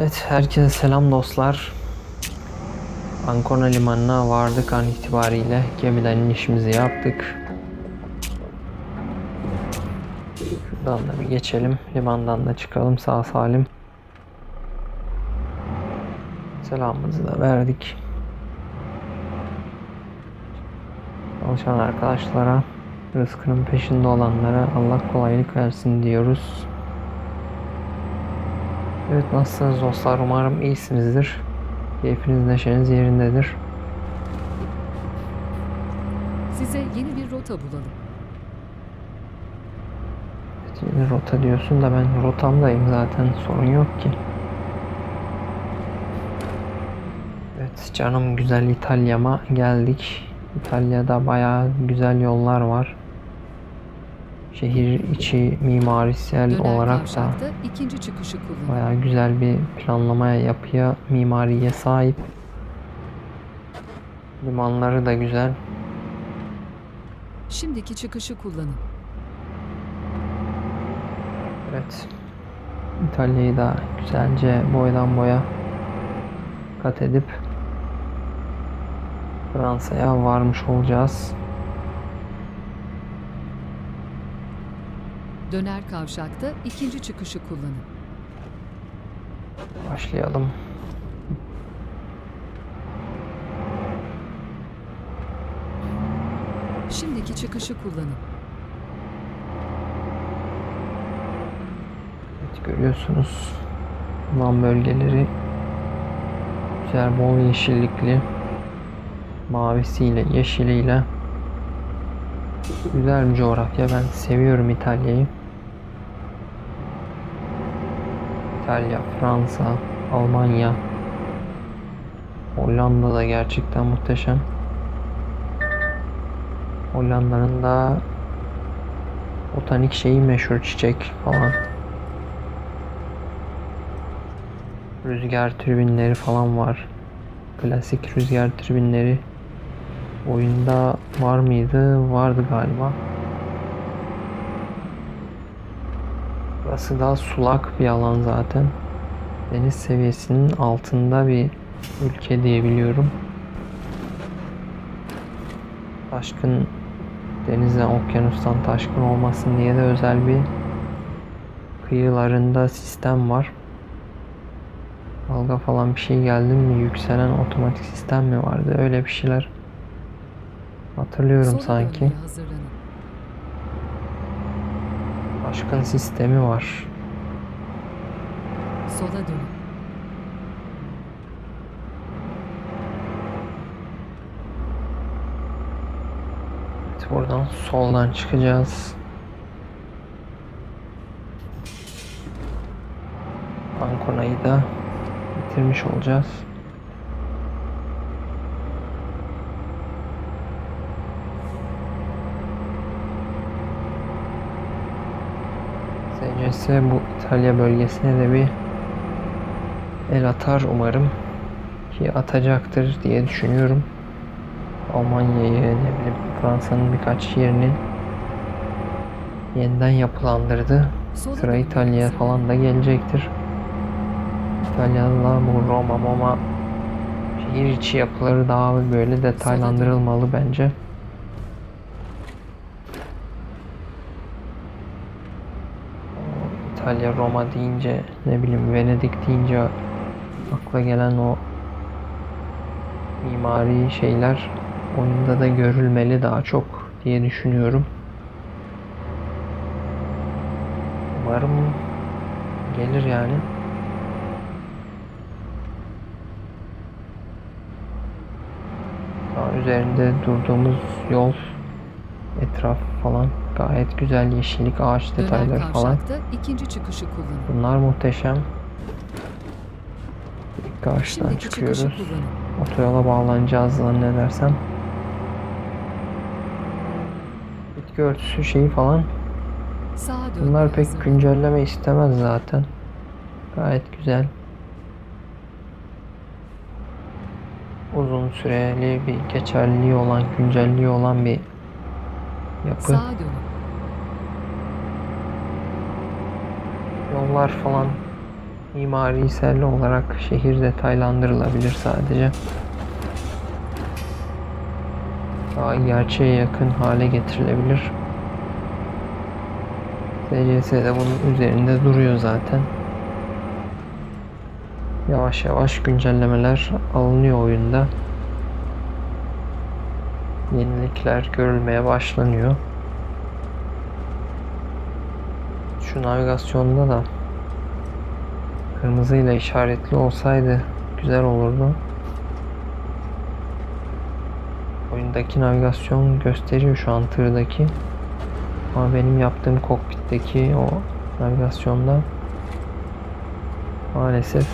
Evet, herkese selam dostlar. Ancona limanına vardık an itibariyle gemiden inişimizi yaptık. Şuradan da bir geçelim. Limandan da çıkalım sağ salim. Selamımızı da verdik. Çalışan arkadaşlara, rızkının peşinde olanlara Allah kolaylık versin diyoruz. Evet nasılsınız dostlar? Umarım iyisinizdir. Keyfiniz neşeniz yerindedir. Size yeni bir rota bulalım. Evet, yeni rota diyorsun da ben rotamdayım zaten sorun yok ki. Evet canım güzel İtalya'ma geldik. İtalya'da bayağı güzel yollar var. Şehir içi mimarisel Döner olarak da ikinci çıkışı. Bayağı güzel bir planlamaya, yapıya, mimariye sahip. Limanları da güzel. Şimdiki çıkışı kullanın. Evet. İtalya'yı da güzelce boydan boya kat edip Fransa'ya varmış olacağız. Döner kavşakta ikinci çıkışı kullanın. Başlayalım. Şimdiki çıkışı kullanın. Evet, görüyorsunuz. Liman bölgeleri güzel bol yeşillikli mavisiyle yeşiliyle güzel bir coğrafya. Ben seviyorum İtalya'yı. İtalya, Fransa, Almanya, Hollanda da gerçekten muhteşem. Hollanda'nın da botanik şeyi meşhur çiçek falan. Rüzgar türbinleri falan var. Klasik rüzgar türbinleri. Oyunda var mıydı? Vardı galiba. Burası daha sulak bir alan zaten. Deniz seviyesinin altında bir ülke diye biliyorum. Taşkın denizden, okyanustan taşkın olmasın diye de özel bir kıyılarında sistem var. Dalga falan bir şey geldi mi yükselen otomatik sistem mi vardı? Öyle bir şeyler hatırlıyorum sanki. hazırlanın. Taşkın sistemi var. Sola dönün. Evet, buradan soldan çıkacağız. Ankona'yı da bitirmiş olacağız. SCS bu İtalya bölgesine de bir el atar umarım ki atacaktır diye düşünüyorum. Almanya'yı ne bileyim Fransa'nın birkaç yerinin yeniden yapılandırdı. Sıra İtalya'ya falan da gelecektir. İtalyanlar bu Roma Moma şehir içi yapıları daha böyle detaylandırılmalı bence. İtalya Roma deyince ne bileyim Venedik deyince akla gelen o mimari şeyler oyunda da görülmeli daha çok diye düşünüyorum. Umarım gelir yani. Daha üzerinde durduğumuz yol etraf falan gayet güzel yeşillik ağaç Döner detayları falan. ikinci çıkışı kullanın. Bunlar muhteşem. İlk karşıdan Şimdiki çıkıyoruz. Otoyola bağlanacağız zannedersem. Bitki örtüsü şeyi falan. Bunlar pek hazırlanın. güncelleme istemez zaten. Gayet güzel. Uzun süreli bir geçerliliği olan, güncelliği olan bir yapı. Sağa dönün. Yollar falan mimarisel olarak şehir detaylandırılabilir sadece. Daha gerçeğe yakın hale getirilebilir. SCS de bunun üzerinde duruyor zaten. Yavaş yavaş güncellemeler alınıyor oyunda. Yenilikler görülmeye başlanıyor. Şu navigasyonda da kırmızıyla işaretli olsaydı güzel olurdu. Oyundaki navigasyon gösteriyor şu an tırdaki. Ama benim yaptığım kokpitteki o navigasyonda maalesef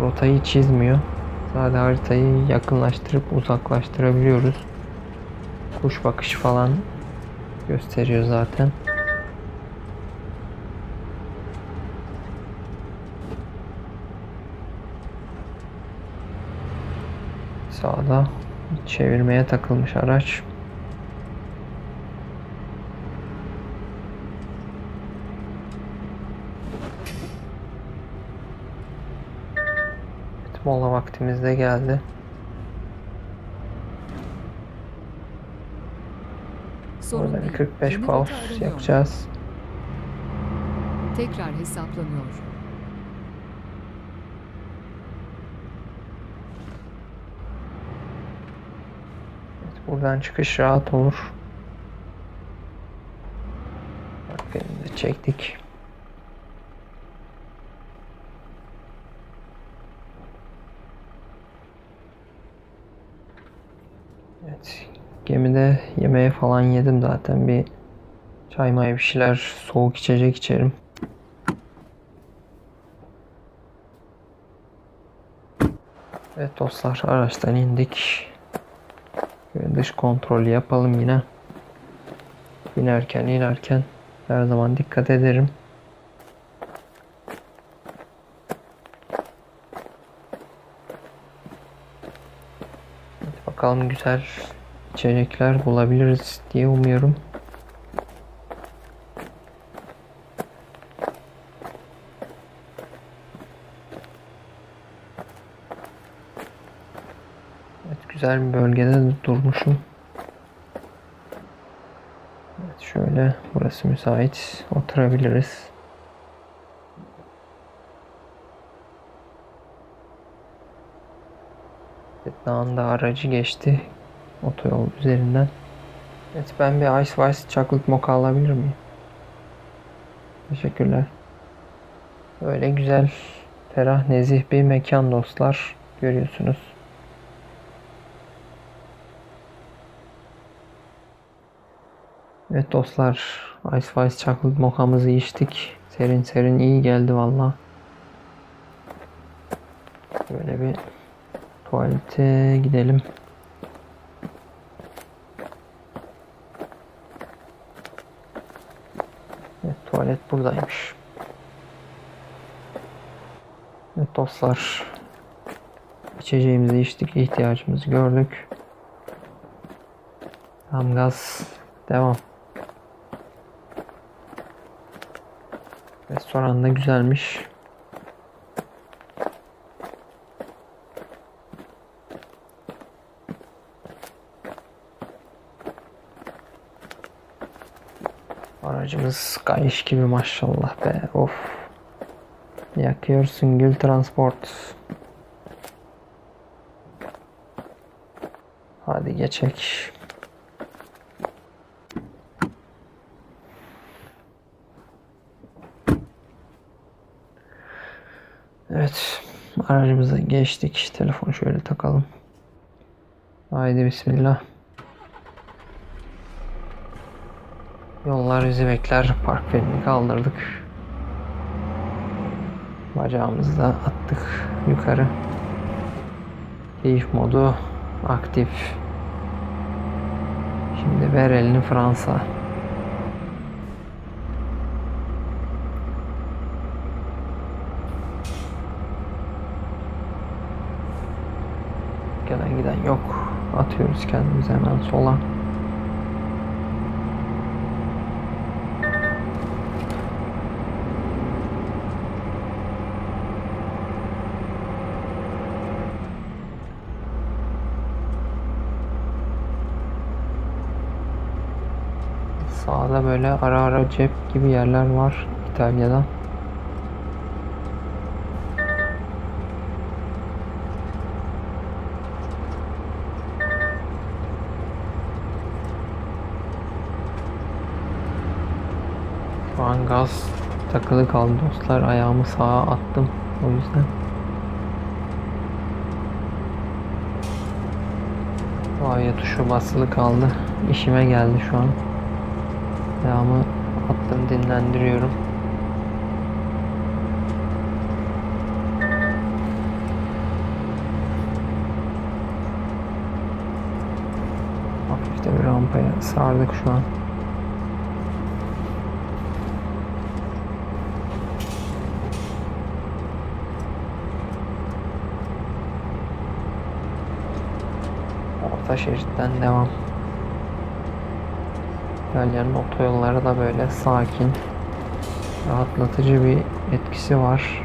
rotayı çizmiyor. Sadece haritayı yakınlaştırıp uzaklaştırabiliyoruz. Kuş bakışı falan gösteriyor zaten. Sağda çevirmeye takılmış araç. Evet, mola vaktimiz de geldi. Burada bir değil. 45 Yeni pause yapacağız. Tekrar hesaplanıyor. Buradan çıkış rahat olur. Bak de çektik. Evet, gemide yemeğe falan yedim zaten bir çay may bir şeyler soğuk içecek içerim. Evet dostlar araçtan indik. Dış kontrolü yapalım yine. Binerken inerken her zaman dikkat ederim. Hadi bakalım güzel içecekler bulabiliriz diye umuyorum. Evet güzel bir bölgede durmuşum. Evet şöyle burası müsait oturabiliriz. Dağında aracı geçti otoyol üzerinden. Evet ben bir Ice Ice Chocolate Mocha alabilir miyim? Teşekkürler. Böyle güzel, ferah, nezih bir mekan dostlar. Görüyorsunuz. Evet dostlar, Ice Ice Chocolate Mocha'mızı içtik. Serin serin iyi geldi valla. Böyle bir tuvalete gidelim. Evet, tuvalet buradaymış. Evet dostlar, içeceğimizi içtik, ihtiyacımızı gördük. Tam gaz devam. Restoran da güzelmiş. Aracımız kayış gibi maşallah be. Of. Yakıyorsun Gül Transport. Hadi geçek. Aracımıza geçtik. Telefonu şöyle takalım. Haydi bismillah. Yollar bizi bekler. Park frenini kaldırdık. Bacağımızı da attık yukarı. Keyif modu aktif. Şimdi ver elini Fransa. atıyoruz kendimizi hemen sola. Sağda böyle ara ara cep gibi yerler var İtalya'da. Gaz takılı kaldı dostlar. Ayağımı sağa attım. O yüzden. Klavye tuşu basılı kaldı. İşime geldi şu an. Ayağımı attım dinlendiriyorum. Hafif de bir rampaya sardık şu an. Orta şeritten devam. İtalyanın otoyolları da böyle sakin, rahatlatıcı bir etkisi var.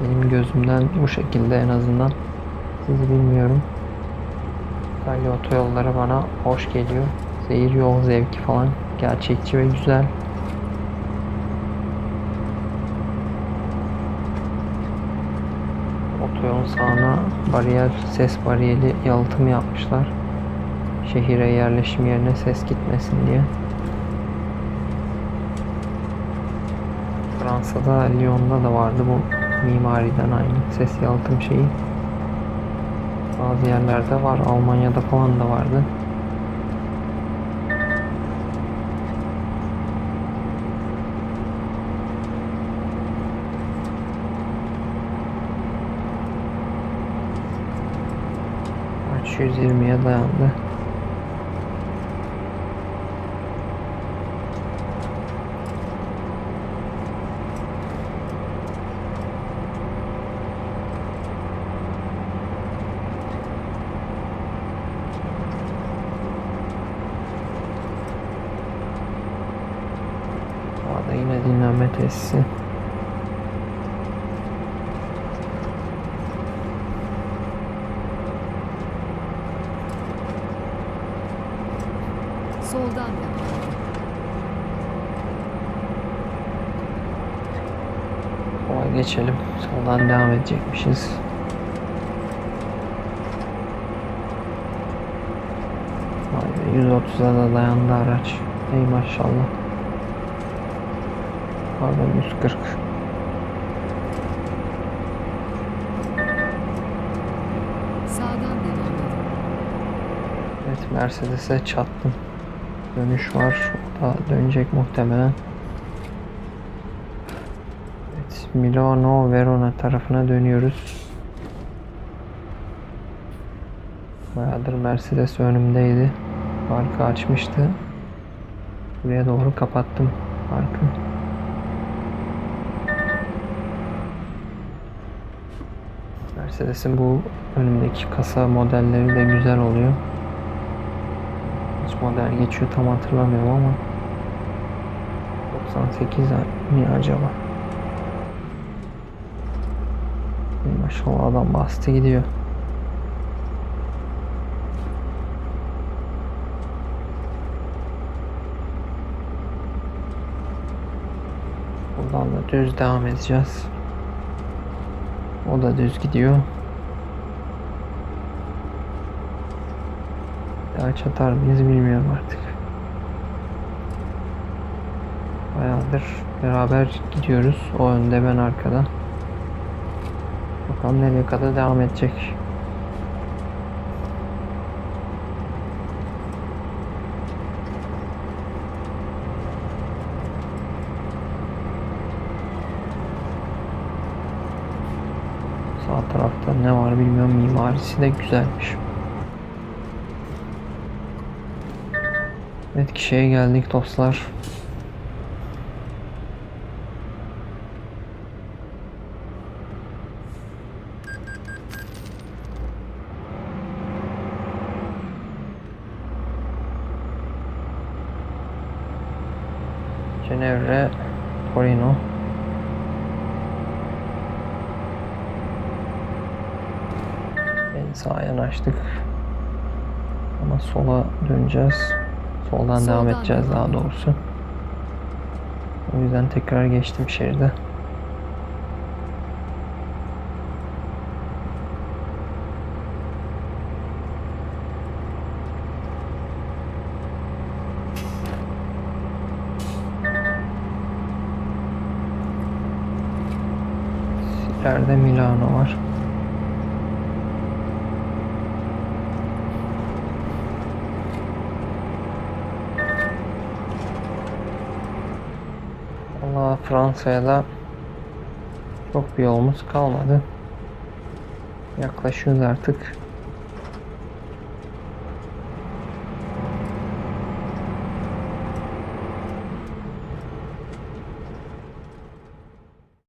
Benim gözümden bu şekilde en azından. Sizi bilmiyorum. İtalya otoyolları bana hoş geliyor. Seyir yol zevki falan gerçekçi ve güzel. Otoyolun sağına bariyer, ses bariyeri yalıtım yapmışlar. Şehire yerleşim yerine ses gitmesin diye. Fransa'da Lyon'da da vardı bu mimariden aynı ses yalıtım şeyi. Bazı yerlerde var. Almanya'da falan da vardı. Maç 120'ye dayandı. Sağda yine dinlenme tesisi. Soldan devam edin. Kolay geçelim. Soldan devam edecekmişiz. Vay be 130'a da dayandı araç. Ey maşallah. Pardon 140. Sağdan devam edin. Evet Mercedes'e çattım. Dönüş var. O da dönecek muhtemelen. Evet Milano Verona tarafına dönüyoruz. Bayağıdır Mercedes önümdeydi. Farkı açmıştı. Buraya doğru kapattım farkı. Mercedes'in bu önümdeki kasa modelleri de güzel oluyor. Kaç model geçiyor tam hatırlamıyorum ama 98 mi acaba? Maşallah adam bastı gidiyor. Buradan da düz devam edeceğiz. O da düz gidiyor. Daha çatar mıyız bilmiyorum artık. Bayağıdır beraber gidiyoruz. O önde ben arkada. Bakalım nereye kadar devam edecek. Sağ tarafta ne var bilmiyorum. Mimarisi de güzelmiş. Evet kişiye geldik dostlar. Sağa yanaştık. Ama sola döneceğiz. Soldan devam Soldan edeceğiz devam daha edin. doğrusu. O yüzden tekrar geçtim şeride. İleride Milano var. Allah Fransa'ya da çok bir yolumuz kalmadı. Yaklaşıyoruz artık.